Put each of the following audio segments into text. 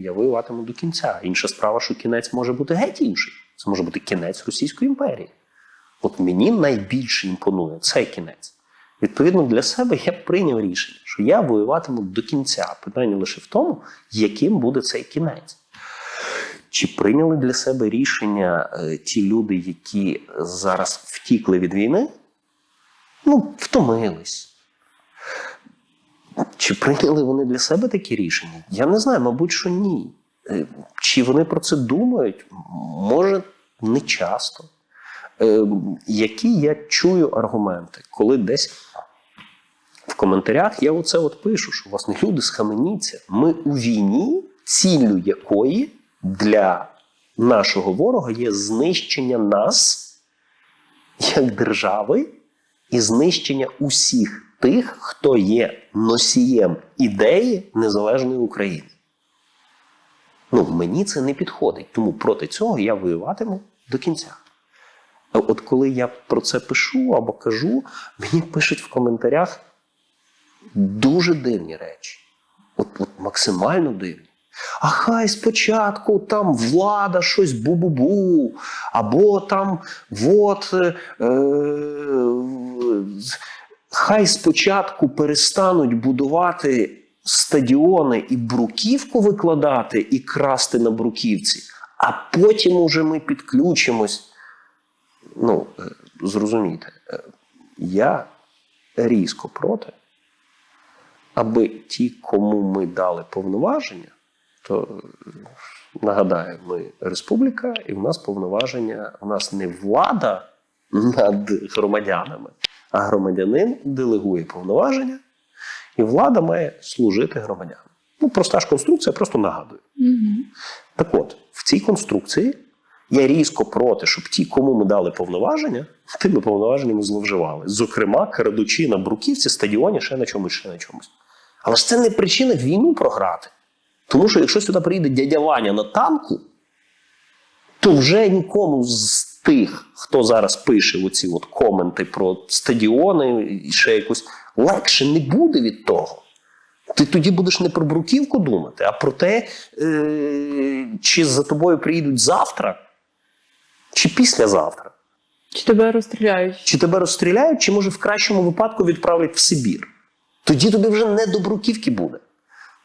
Я воюватиму до кінця. Інша справа, що кінець може бути геть інший. Це може бути кінець Російської імперії. От мені найбільше імпонує цей кінець. Відповідно, для себе я прийняв рішення, що я воюватиму до кінця. Питання лише в тому, яким буде цей кінець. Чи прийняли для себе рішення е, ті люди, які зараз втікли від війни? Ну, втомились. Чи прийняли вони для себе такі рішення? Я не знаю, мабуть, що ні. Е, Чи вони про це думають? Може, не часто. Е, Які я чую аргументи, коли десь в коментарях я оце от пишу, що власне люди схаменіться. Ми у війні, ціллю якої для нашого ворога є знищення нас як держави і знищення усіх тих, хто є носієм ідеї незалежної України. Ну, мені це не підходить, тому проти цього я воюватиму до кінця. От коли я про це пишу або кажу, мені пишуть в коментарях дуже дивні речі. От, от максимально дивні. А хай спочатку там влада щось бу-бу-бу, або там от. Е, е, хай спочатку перестануть будувати стадіони і бруківку викладати і красти на бруківці, а потім уже ми підключимось. Ну, е, зрозумійте, е, я різко проти, аби ті, кому ми дали повноваження, то е, нагадаю, ми республіка, і в нас повноваження, в нас не влада над громадянами, а громадянин делегує повноваження, і влада має служити громадянам. Ну, проста ж конструкція, просто нагадую. Угу. Так от, в цій конструкції я різко проти, щоб ті, кому ми дали повноваження, тими повноваженнями зловживали. Зокрема, крадучи на бруківці, стадіоні, ще на чомусь, ще на чомусь. Але ж це не причина війну програти. Тому що якщо сюди приїде дядя Ваня на танку, то вже нікому з тих, хто зараз пише оці от коменти про стадіони і ще якусь, легше не буде від того. Ти тоді будеш не про бруківку думати, а про те, е- чи за тобою приїдуть завтра, чи післязавтра. Чи тебе розстріляють? Чи тебе розстріляють, чи може в кращому випадку відправлять в Сибір. Тоді тобі вже не до бруківки буде.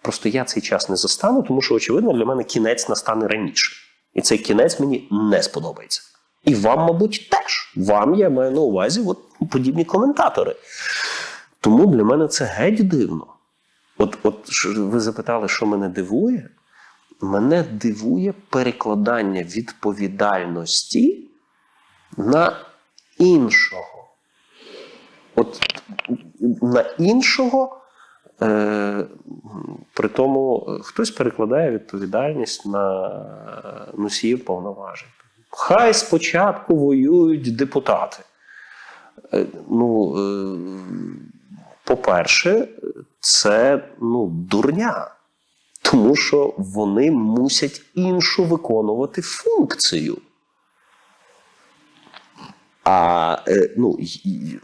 Просто я цей час не застану, тому що, очевидно, для мене кінець настане раніше. І цей кінець мені не сподобається. І вам, мабуть, теж. Вам я маю на увазі от подібні коментатори. Тому для мене це геть дивно. От, от ви запитали, що мене дивує? Мене дивує перекладання відповідальності на іншого. От на іншого, е, при тому е, хтось перекладає відповідальність на носіїв повноважень. Хай спочатку воюють депутати. Е, ну, е, по-перше, це ну, дурня. Тому що вони мусять іншу виконувати функцію. А, е, ну,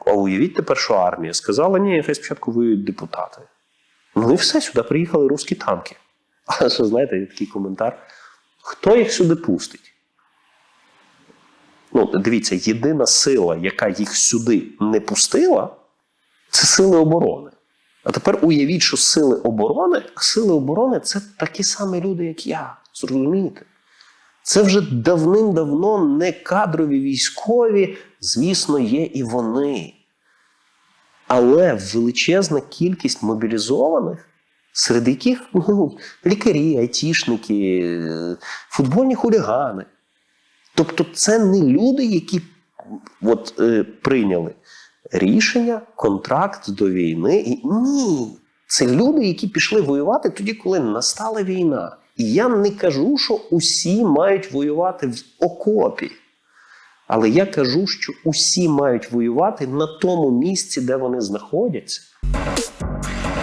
уявіть тепер, що армія сказала, ні, хай спочатку воюють депутати. Ну і все, сюди приїхали русські танки. А що знаєте, є такий коментар: хто їх сюди пустить? Ну, дивіться, єдина сила, яка їх сюди не пустила, це сили оборони. А тепер уявіть, що сили оборони, а сили оборони це такі самі люди, як я. Зрозумієте? Це вже давним-давно не кадрові військові, звісно, є і вони. Але величезна кількість мобілізованих, серед яких ну, лікарі, айтішники, е, футбольні хулігани. Тобто, це не люди, які от, е, прийняли рішення, контракт до війни. І ні, це люди, які пішли воювати тоді, коли настала війна. І я не кажу, що усі мають воювати в окопі. Але я кажу, що усі мають воювати на тому місці, де вони знаходяться.